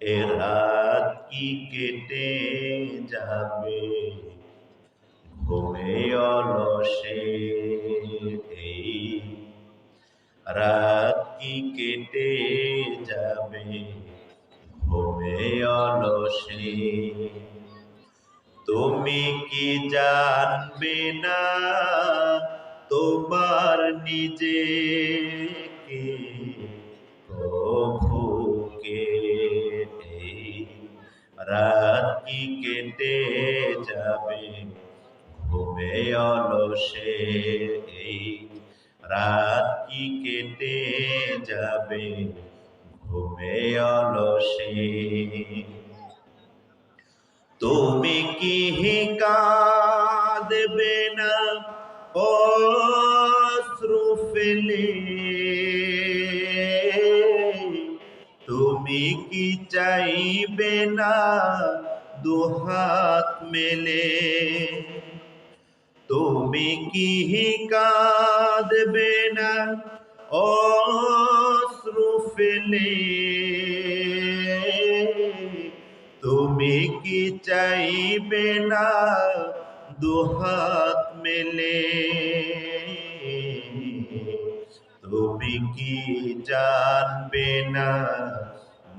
এ রাত কি কেটে যাবে? ঘুমে অলসে এই রাত কি কেটে যাবে? ঘুমে অলসে। তুমি কি জানবে না তোমার নিজেকে? কি কেটে যাবে। ঘুমে অলসে এই রাত কি কেটে যাবে? ঘুমে অলসে। তুমি কি কাঁদবে না? অশ্রু ফেলে। তুমি কি চাইবে না? দুহাত মেলে তুমি কি কাঁদবে না অশ্রু ফেলে তুমি কি চাইবে না দুহাত মেলে তুমি কি জানবে না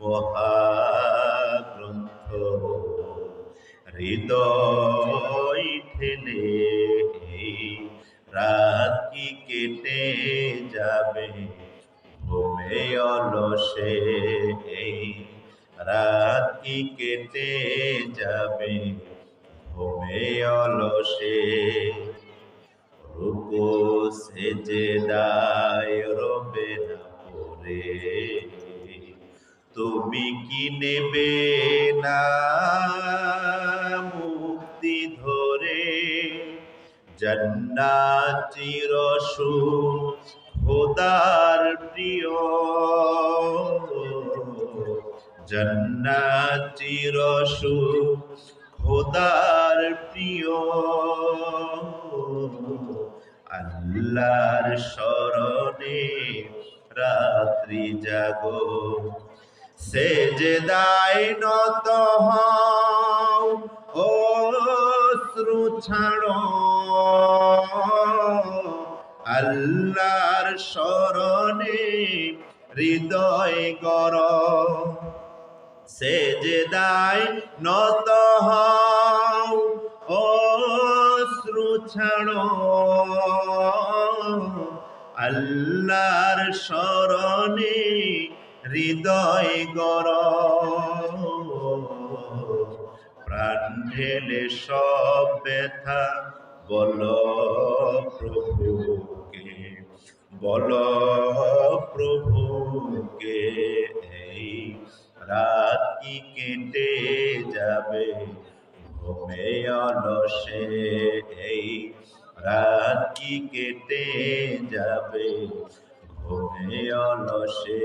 মহাগ্রন্থ হৃদয় ঠেলে রাত কি কেটে যাবে? ঘুমে অলসে এই রাত কি কেটে যাবে? ঘুমে অলসে রুকু সেজে দায় রবে না পরে তুমি কি নেবে না? জন্নাত খোদার প্রিয়। জন্নাত খোদার প্রিয়। আল্লাহর স্মরণে রাত্রি জাগো। সে যে দায় নত হও ছাড়ো আল্লাহর স্মরণে হৃদয় গর সে নত হও, অশ্রু ছাড়ো। আল্লাহর স্মরণে হৃদয় গর প্রাণ ঢেলে সব ব্যথা বল প্রভুকে বল প্রভুকে, এই রাত কি কেটে যাবে। ঘুমে অলসে এই রাত কি কেটে যাবে। ঘুমে অলসে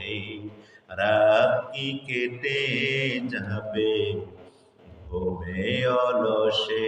এই রাত কি কেটে যাবে। ঘুমে অলসে